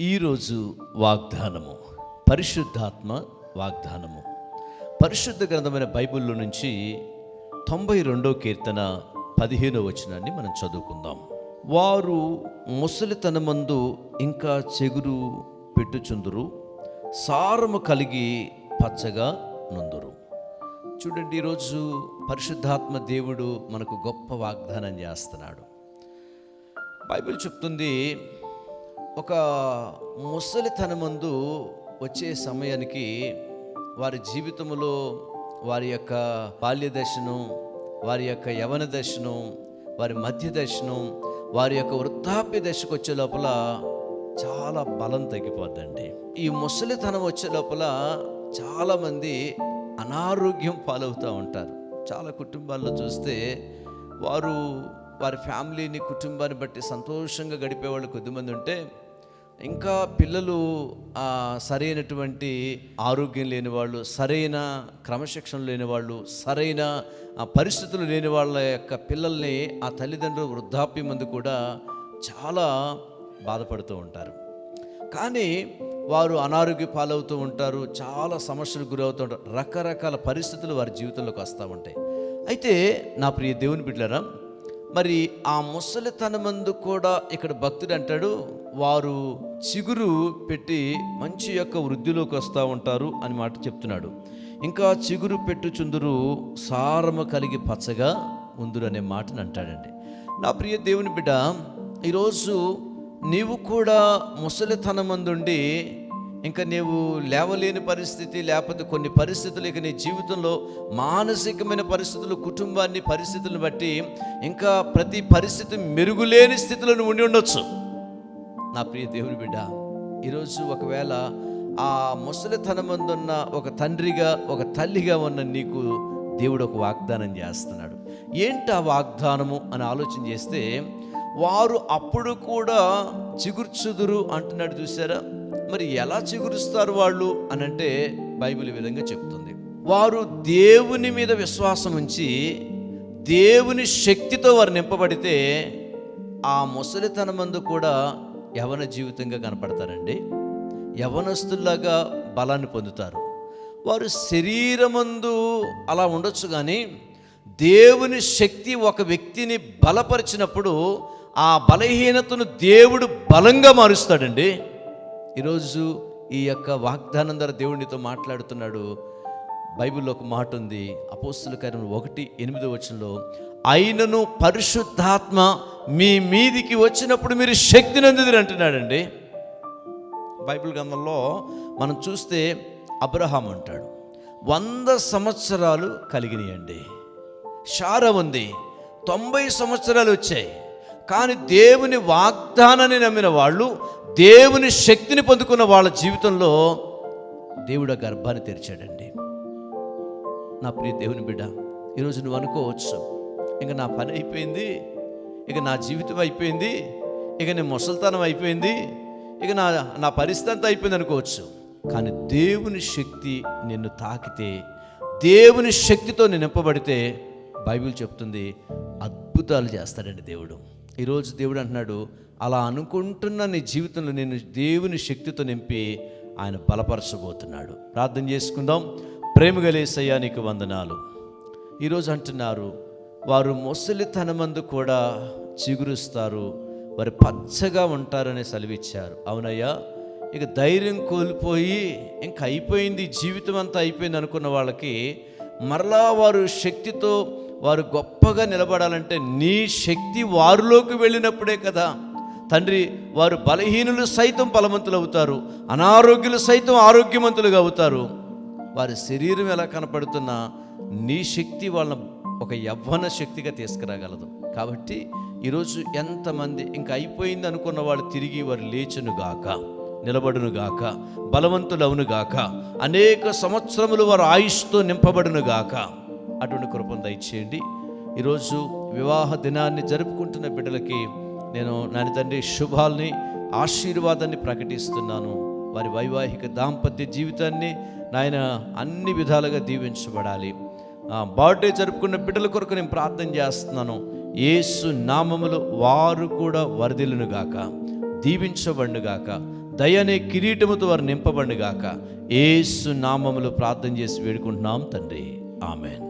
ఈరోజు వాగ్దానము పరిశుద్ధాత్మ వాగ్దానము. పరిశుద్ధ గ్రంథమైన బైబిల్లో నుంచి తొంభై రెండో కీర్తన పదిహేనో వచనాన్ని మనం చదువుకుందాం. వారు ముసలితనమందు ఇంకా చెగురు పెట్టుచుందురు సారము కలిగి పచ్చగా నుందురు. చూడండి ఈరోజు పరిశుద్ధాత్మ దేవుడు మనకు గొప్ప వాగ్దానం చేస్తున్నాడు. బైబిల్ చెప్తుంది ఒక ముసలితనమందు వచ్చే సమయానికి వారి జీవితంలో వారి యొక్క బాల్య దశను వారి యొక్క యవన దశను వారి మధ్య దశను వారి యొక్క వృద్ధాప్య దశకు వచ్చే లోపల చాలా బలం తగ్గిపోద్దండి. ఈ ముసలితనం వచ్చే లోపల చాలామంది అనారోగ్యం పాలవుతూ ఉంటారు. చాలా కుటుంబాల్లో చూస్తే వారు వారి ఫ్యామిలీని కుటుంబాన్ని బట్టి సంతోషంగా గడిపే వాళ్ళు కొద్దిమంది ఉంటే ఇంకా పిల్లలు సరైనటువంటి ఆరోగ్యం లేని వాళ్ళు సరైన క్రమశిక్షణ లేని వాళ్ళు సరైన పరిస్థితులు లేని వాళ్ళ యొక్క పిల్లల్ని ఆ తల్లిదండ్రులు వృద్ధాప్యం మందు కూడా చాలా బాధపడుతూ ఉంటారు. కానీ వారు అనారోగ్య పాలవుతూ ఉంటారు చాలా సమస్యలకు గురవుతూ ఉంటారు. రకరకాల పరిస్థితులు వారి జీవితంలోకి వస్తూ ఉంటాయి. అయితే నా ప్రియ దేవుని బిడ్డరా మరి ఆ ముసలితనమందు కూడా ఇక్కడ భక్తుడు అంటాడు వారు చిగురు పెట్టి మంచి యొక్క వృద్ధిలోకి వస్తూ ఉంటారు అని మాట చెప్తున్నాడు. ఇంకా చిగురు పెట్టు చుందురు సారము కలిగి పచ్చగా ఉందురు అనే మాటను అంటాడండి. నా ప్రియ దేవుని బిడ్డ ఈరోజు నీవు కూడా ముసలితనమందుండి ఇంకా నీవు లేవలేని పరిస్థితి లేకపోతే కొన్ని పరిస్థితులు ఇక నీ జీవితంలో మానసికమైన పరిస్థితులు కుటుంబాన్ని పరిస్థితులను బట్టి ఇంకా ప్రతి పరిస్థితి మెరుగులేని స్థితిలో నువ్వు ఉండి ఉండొచ్చు. నా ప్రియ దేవుని బిడ్డ ఈరోజు ఒకవేళ ఆ ముసలితనమందున్న ఒక తండ్రిగా ఒక తల్లిగా ఉన్న నీకు దేవుడు ఒక వాగ్దానం చేస్తున్నాడు. ఏంటి ఆ వాగ్దానము అని ఆలోచన చేస్తే వారు అప్పుడు కూడా చిగుర్చుదురు అంటున్నాడు చూసారా మరి ఎలా చిగురుస్తారు వాళ్ళు అని అంటే బైబిల్ విధంగా చెప్తుంది. వారు దేవుని మీద విశ్వాసం ఉంచి దేవుని శక్తితో వారు నింపబడితే ఆ ముసలితనమందు కూడా యవన జీవితంగా కనపడతారండి. యవనస్తుల్లాగా బలాన్ని పొందుతారు. వారు శరీరమందు అలా ఉండొచ్చు కానీ దేవుని శక్తి ఒక వ్యక్తిని బలపరిచినప్పుడు ఆ బలహీనతను దేవుడు బలంగా మారుస్తాడండి. ఈరోజు ఈ యొక్క వాగ్దానం ద్వారా దేవునితో మాట్లాడుతున్నాడు. బైబిల్లో ఒక మాట ఉంది. అపోస్తుల కార్యం ఒకటి ఎనిమిదో వచనంలో అయినను పరిశుద్ధాత్మ మీ మీదికి వచ్చినప్పుడు మీరు శక్తిని అందుదురు అంటున్నాడండి. బైబిల్ గ్రంథంలో మనం చూస్తే అబ్రహాం అంటాడు వంద సంవత్సరాలు కలిగినాయండి. షారా ఉంది. తొంభై సంవత్సరాలు వచ్చాయి. కానీ దేవుని వాగ్దానాన్ని నమ్మిన వాళ్ళు దేవుని శక్తిని పొందుకున్న వాళ్ళ జీవితంలో దేవుడు ఆ గర్భాన్ని తెరిచాడండి. నా ప్రియ దేవుని బిడ్డ ఈరోజు నువ్వు అనుకోవచ్చు ఇక నా పని అయిపోయింది ఇక నా జీవితం అయిపోయింది ఇక నేను ముసల్తనం అయిపోయింది ఇక నా నా పరిస్థితి అంతా అయిపోయింది అనుకోవచ్చు. కానీ దేవుని శక్తి నిన్ను తాకితే దేవుని శక్తితో నేను నింపబడితే బైబిల్ చెప్తుంది అద్భుతాలు చేస్తాడండి దేవుడు. ఈరోజు దేవుడు అంటున్నాడు అలా అనుకుంటున్న నీ జీవితంలో నేను దేవుని శక్తితో నింపి ఆయన బలపరచబోతున్నాడు. ప్రార్థన చేసుకుందాం. ప్రేమ గలేసయ్యా నీకు వందనాలు. ఈరోజు అంటున్నారు వారు ముసలితనమందు కూడా చిగురుస్తారు వారు పచ్చగా ఉంటారని సెలవిచ్చారు. అవునయ్యా ఇక ధైర్యం కోల్పోయి ఇంక అయిపోయింది జీవితం అంతా అయిపోయింది అనుకున్న వాళ్ళకి మరలా వారు శక్తితో వారు గొప్పగా నిలబడాలంటే నీ శక్తి వారిలోకి వెళ్ళినప్పుడే కదా. తండ్రి వారు బలహీనులు సైతం బలవంతులు అవుతారు అనారోగ్యులు సైతం ఆరోగ్యవంతులుగా అవుతారు. వారి శరీరం ఎలా కనపడుతున్నా నీ శక్తి వాళ్ళ ఒక యవ్వన శక్తిగా తీసుకురాగలదు. కాబట్టి ఈరోజు ఎంతమంది ఇంకా అయిపోయింది అనుకున్న వాళ్ళు తిరిగి వారు లేచునుగాక గాక నిలబడును గాక బలవంతులవును గాక అనేక సంవత్సరములు వారు ఆయుష్తో నింపబడును గాక. అటువంటి కృపను దయచేయండి ఈరోజు వివాహ దినాన్ని జరుపుకుంటున్న బిడ్డలకి నేను నాని తండ్రి శుభాల్ని ఆశీర్వాదాన్ని ప్రకటిస్తున్నాను. వారి వైవాహిక దాంపత్య జీవితాన్ని నాయన అన్ని విధాలుగా దీవించబడాలి. బర్త్డే జరుపుకున్న బిడ్డల కొరకు నేను ప్రార్థన చేస్తున్నాను. ఏసు నామములు వారు కూడా వరదిలును గాక దీవించబడును దయనే కిరీటముతో వారు నింపబండుగాక ఏసు నామములు ప్రార్థన చేసి వేడుకుంటున్నాం తండ్రి. ఆమెన్.